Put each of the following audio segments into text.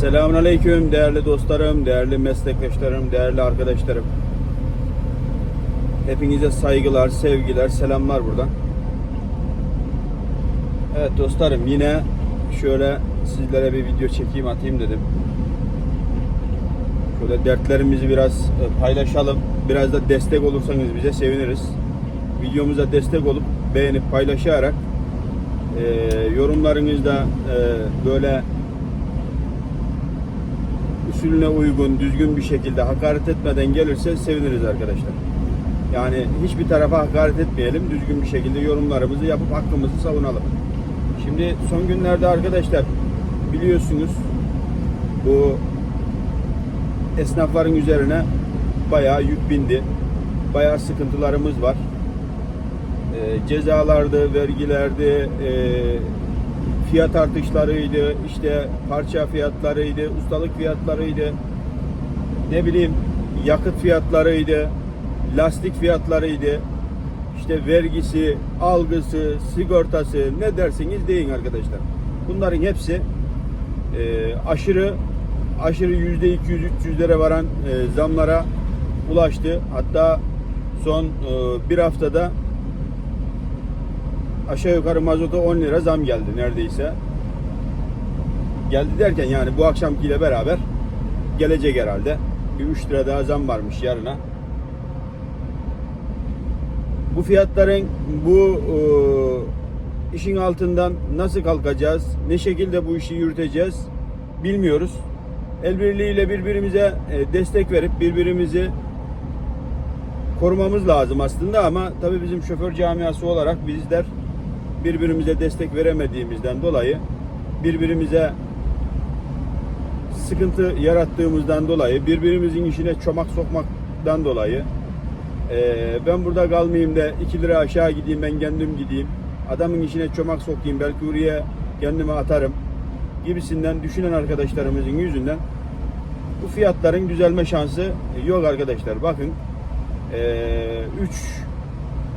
Selamünaleyküm değerli dostlarım, değerli meslektaşlarım, değerli arkadaşlarım. Hepinize saygılar, sevgiler, selamlar buradan. Evet dostlarım yine şöyle sizlere bir video çekeyim atayım dedim. Şöyle dertlerimizi biraz e, paylaşalım. Biraz da destek olursanız bize seviniriz. Videomuza destek olup beğenip paylaşarak e, yorumlarınızda e, böyle usulüne uygun, düzgün bir şekilde hakaret etmeden gelirse seviniriz arkadaşlar. Yani hiçbir tarafa hakaret etmeyelim, düzgün bir şekilde yorumlarımızı yapıp hakkımızı savunalım. Şimdi son günlerde arkadaşlar biliyorsunuz bu esnafların üzerine bayağı yük bindi. Bayağı sıkıntılarımız var. E, cezalardı, vergilerdi, e, fiyat artışlarıydı, işte parça fiyatlarıydı, ustalık fiyatlarıydı, ne bileyim yakıt fiyatlarıydı, lastik fiyatlarıydı, işte vergisi, algısı, sigortası ne derseniz deyin arkadaşlar. Bunların hepsi e, aşırı aşırı yüzde 200 300'lere varan e, zamlara ulaştı. Hatta son e, bir haftada aşağı yukarı mazota 10 lira zam geldi neredeyse. Geldi derken yani bu akşamkiyle beraber gelecek herhalde. Bir 3 lira daha zam varmış yarına. Bu fiyatların bu e, işin altından nasıl kalkacağız? Ne şekilde bu işi yürüteceğiz? Bilmiyoruz. El birliğiyle birbirimize e, destek verip birbirimizi korumamız lazım aslında ama tabii bizim şoför camiası olarak bizler birbirimize destek veremediğimizden dolayı birbirimize sıkıntı yarattığımızdan dolayı birbirimizin işine çomak sokmaktan dolayı eee, ben burada kalmayayım da 2 lira aşağı gideyim ben kendim gideyim adamın işine çomak sokayım belki oraya kendimi atarım gibisinden düşünen arkadaşlarımızın yüzünden bu fiyatların düzelme şansı yok arkadaşlar. Bakın 3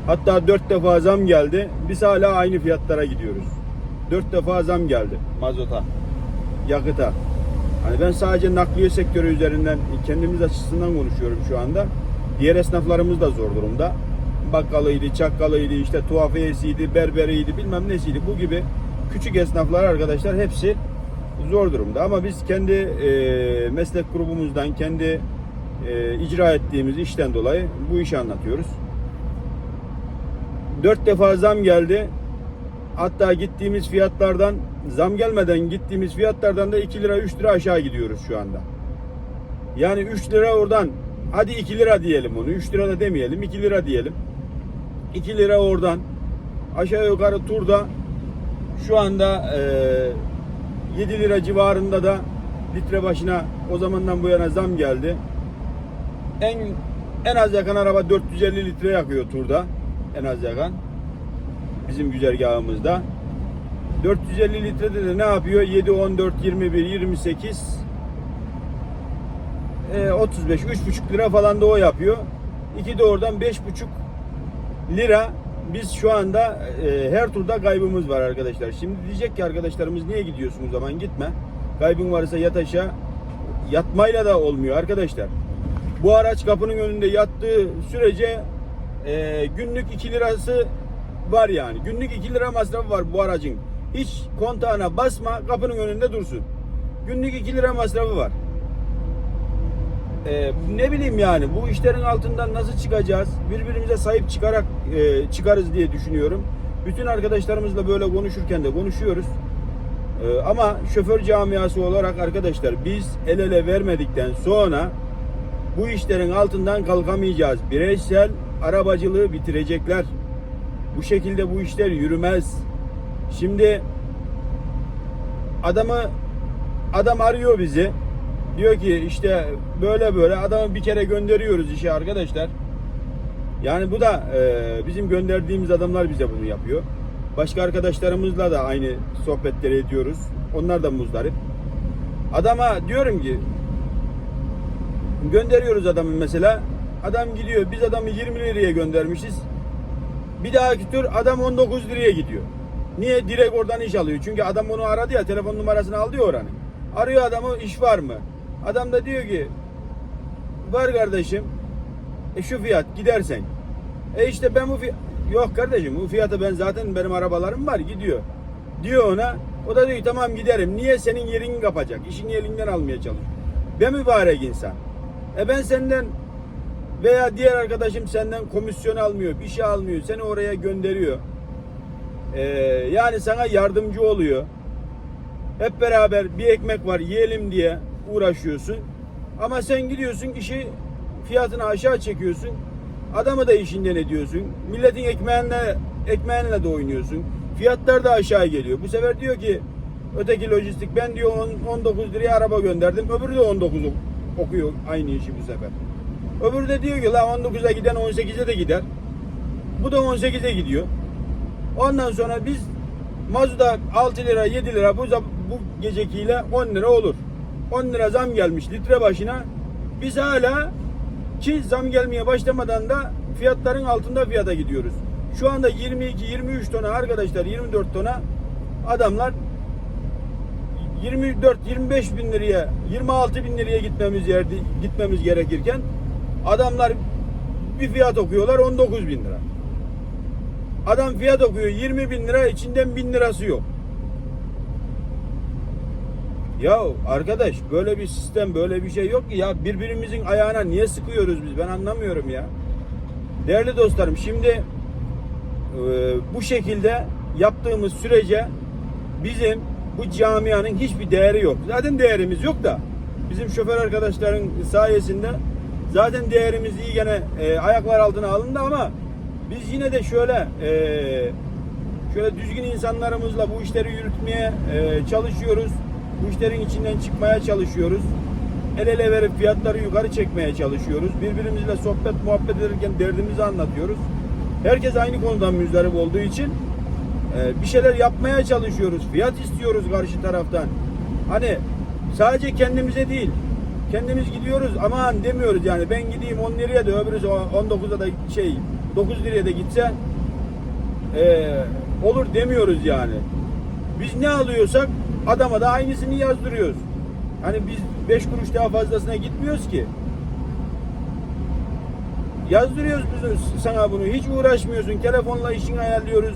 Hatta dört defa zam geldi. Biz hala aynı fiyatlara gidiyoruz. Dört defa zam geldi mazota, yakıta. Hani ben sadece nakliye sektörü üzerinden kendimiz açısından konuşuyorum şu anda. Diğer esnaflarımız da zor durumda. Bakkalıydı, çakkalıydı, işte tuhafiyesiydi, berberiydi, bilmem nesiydi. Bu gibi küçük esnaflar arkadaşlar hepsi zor durumda. Ama biz kendi e, meslek grubumuzdan, kendi e, icra ettiğimiz işten dolayı bu işi anlatıyoruz. Dört defa zam geldi. Hatta gittiğimiz fiyatlardan zam gelmeden gittiğimiz fiyatlardan da 2 lira 3 lira aşağı gidiyoruz şu anda. Yani 3 lira oradan hadi 2 lira diyelim onu 3 lira da demeyelim 2 lira diyelim. 2 lira oradan aşağı yukarı turda şu anda e, 7 lira civarında da litre başına o zamandan bu yana zam geldi. En en az yakan araba 450 litre yakıyor turda en az yakan. Bizim güzergahımızda. 450 litrede de ne yapıyor? 7, 14, 21, 28 e, 35, 3,5 lira falan da o yapıyor. İki de oradan 5,5 lira biz şu anda e, her turda kaybımız var arkadaşlar. Şimdi diyecek ki arkadaşlarımız niye gidiyorsun o zaman gitme. Kaybın varsa yat aşağı. Yatmayla da olmuyor arkadaşlar. Bu araç kapının önünde yattığı sürece e, günlük 2 lirası var yani. Günlük 2 lira masrafı var bu aracın. Hiç kontağına basma kapının önünde dursun. Günlük 2 lira masrafı var. E, ne bileyim yani bu işlerin altından nasıl çıkacağız? Birbirimize sahip çıkarak e, çıkarız diye düşünüyorum. Bütün arkadaşlarımızla böyle konuşurken de konuşuyoruz. E, ama şoför camiası olarak arkadaşlar biz el ele vermedikten sonra bu işlerin altından kalkamayacağız. Bireysel arabacılığı bitirecekler. Bu şekilde bu işler yürümez. Şimdi adamı adam arıyor bizi. Diyor ki işte böyle böyle adamı bir kere gönderiyoruz işe arkadaşlar. Yani bu da e, bizim gönderdiğimiz adamlar bize bunu yapıyor. Başka arkadaşlarımızla da aynı sohbetleri ediyoruz. Onlar da muzdarip. Adama diyorum ki gönderiyoruz adamı mesela. Adam gidiyor. Biz adamı 20 liraya göndermişiz. Bir dahaki tur adam 19 liraya gidiyor. Niye? Direkt oradan iş alıyor. Çünkü adam onu aradı ya telefon numarasını aldı ya oranın. Arıyor adamı iş var mı? Adam da diyor ki var kardeşim. E şu fiyat gidersen. E işte ben bu fiyat yok kardeşim bu fiyata ben zaten benim arabalarım var gidiyor. Diyor ona. O da diyor tamam giderim. Niye senin yerini kapacak? İşini elinden almaya çalışıyor. Ben mübarek insan. E ben senden veya diğer arkadaşım senden komisyon almıyor, bir şey almıyor. Seni oraya gönderiyor. Ee, yani sana yardımcı oluyor. Hep beraber bir ekmek var yiyelim diye uğraşıyorsun. Ama sen gidiyorsun işi fiyatını aşağı çekiyorsun. Adamı da işinden ediyorsun. Milletin ekmeğine, ekmeğine de oynuyorsun. Fiyatlar da aşağı geliyor. Bu sefer diyor ki öteki lojistik ben diyor on- 19 liraya araba gönderdim. Öbürü de 19 ok- okuyor aynı işi bu sefer. Öbürü de diyor ki la 19'a giden 18'e de gider. Bu da 18'e gidiyor. Ondan sonra biz mazuda 6 lira 7 lira bu, bu gecekiyle 10 lira olur. 10 lira zam gelmiş litre başına. Biz hala ki zam gelmeye başlamadan da fiyatların altında fiyata gidiyoruz. Şu anda 22-23 tona arkadaşlar 24 tona adamlar 24-25 bin liraya 26 bin liraya gitmemiz yerde gitmemiz gerekirken adamlar bir fiyat okuyorlar 19 bin lira. Adam fiyat okuyor 20 bin lira içinden bin lirası yok. Ya arkadaş böyle bir sistem böyle bir şey yok ki ya birbirimizin ayağına niye sıkıyoruz biz ben anlamıyorum ya. Değerli dostlarım şimdi e, bu şekilde yaptığımız sürece bizim bu camianın hiçbir değeri yok. Zaten değerimiz yok da bizim şoför arkadaşların sayesinde zaten değerimiz iyi gene e, ayaklar altına alındı ama biz yine de şöyle e, şöyle düzgün insanlarımızla bu işleri yürütmeye e, çalışıyoruz. Bu işlerin içinden çıkmaya çalışıyoruz. El ele verip fiyatları yukarı çekmeye çalışıyoruz. Birbirimizle sohbet muhabbet ederken derdimizi anlatıyoruz. Herkes aynı konudan müzdarip olduğu için e, bir şeyler yapmaya çalışıyoruz. Fiyat istiyoruz karşı taraftan. Hani sadece kendimize değil. Kendimiz gidiyoruz aman demiyoruz yani ben gideyim 10 liraya da öbürü 19'a da şey 9 liraya da gitse e, olur demiyoruz yani. Biz ne alıyorsak adama da aynısını yazdırıyoruz. Hani biz 5 kuruş daha fazlasına gitmiyoruz ki. Yazdırıyoruz biz sana bunu. Hiç uğraşmıyorsun. Telefonla işini ayarlıyoruz.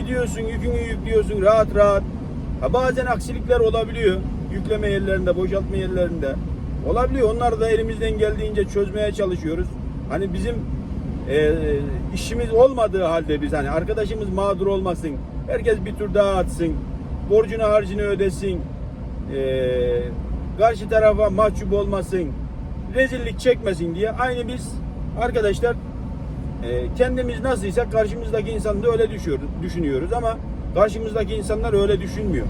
Gidiyorsun, yükünü yüklüyorsun rahat rahat. Ha, bazen aksilikler olabiliyor. Yükleme yerlerinde, boşaltma yerlerinde. Olabiliyor. Onları da elimizden geldiğince çözmeye çalışıyoruz. Hani bizim e, işimiz olmadığı halde biz hani arkadaşımız mağdur olmasın. Herkes bir tur daha atsın. Borcunu harcını ödesin. E, karşı tarafa mahcup olmasın. Rezillik çekmesin diye aynı biz arkadaşlar e, kendimiz nasılsa karşımızdaki insanı da öyle düşüyoruz, düşünüyoruz ama karşımızdaki insanlar öyle düşünmüyor.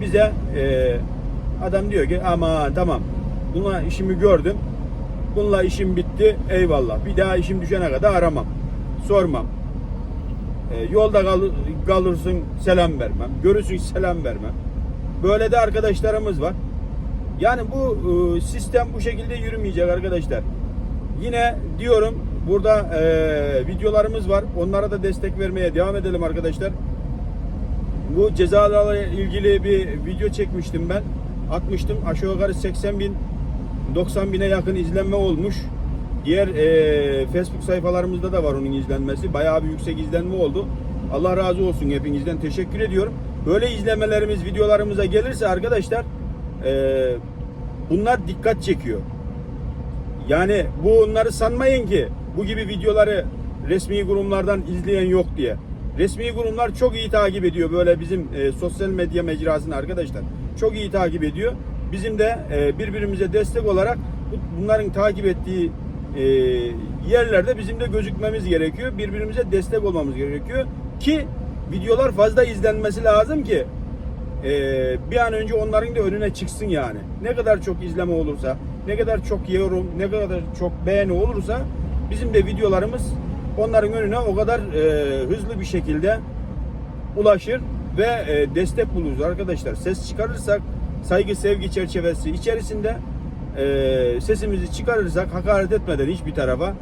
Bize e, adam diyor ki aman tamam buna işimi gördüm. Bununla işim bitti. Eyvallah. Bir daha işim düşene kadar aramam. Sormam. E, yolda kal, kalırsın selam vermem. Görürsün selam vermem. Böyle de arkadaşlarımız var. Yani bu e, sistem bu şekilde yürümeyecek arkadaşlar. Yine diyorum burada e, videolarımız var. Onlara da destek vermeye devam edelim arkadaşlar. Bu cezalarla ilgili bir video çekmiştim ben. Atmıştım. Aşağı yukarı 80 bin 90 bine yakın izlenme olmuş. Diğer e, Facebook sayfalarımızda da var onun izlenmesi. Bayağı bir yüksek izlenme oldu. Allah razı olsun hepinizden. Teşekkür ediyorum. Böyle izlemelerimiz videolarımıza gelirse arkadaşlar e, bunlar dikkat çekiyor. Yani bu onları sanmayın ki bu gibi videoları resmi kurumlardan izleyen yok diye. Resmi kurumlar çok iyi takip ediyor böyle bizim e, sosyal medya mecrasını arkadaşlar. Çok iyi takip ediyor. Bizim de e, birbirimize destek olarak bu- bunların takip ettiği e, yerlerde bizim de gözükmemiz gerekiyor. Birbirimize destek olmamız gerekiyor ki videolar fazla izlenmesi lazım ki e, bir an önce onların da önüne çıksın yani. Ne kadar çok izleme olursa, ne kadar çok yorum, ne kadar çok beğeni olursa bizim de videolarımız onların önüne o kadar hızlı bir şekilde ulaşır ve destek buluruz arkadaşlar. Ses çıkarırsak saygı sevgi çerçevesi içerisinde e, sesimizi çıkarırsak hakaret etmeden hiçbir tarafa e,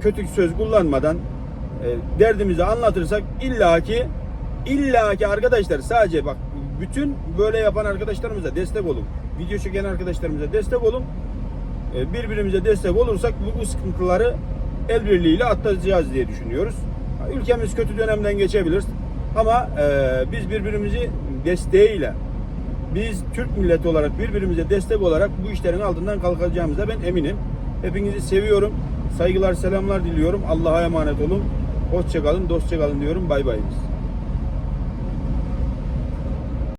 kötü söz kullanmadan e, derdimizi anlatırsak illaki illaki arkadaşlar sadece bak bütün böyle yapan arkadaşlarımıza destek olun. Video çeken arkadaşlarımıza destek olun. E, birbirimize destek olursak bu, bu sıkıntıları el birliğiyle atlatacağız diye düşünüyoruz. Ülkemiz kötü dönemden geçebilir ama e, biz birbirimizi desteğiyle biz Türk milleti olarak birbirimize destek olarak bu işlerin altından kalkacağımıza ben eminim. Hepinizi seviyorum. Saygılar, selamlar diliyorum. Allah'a emanet olun. Hoşça kalın, dostça kalın diyorum. Bay bay.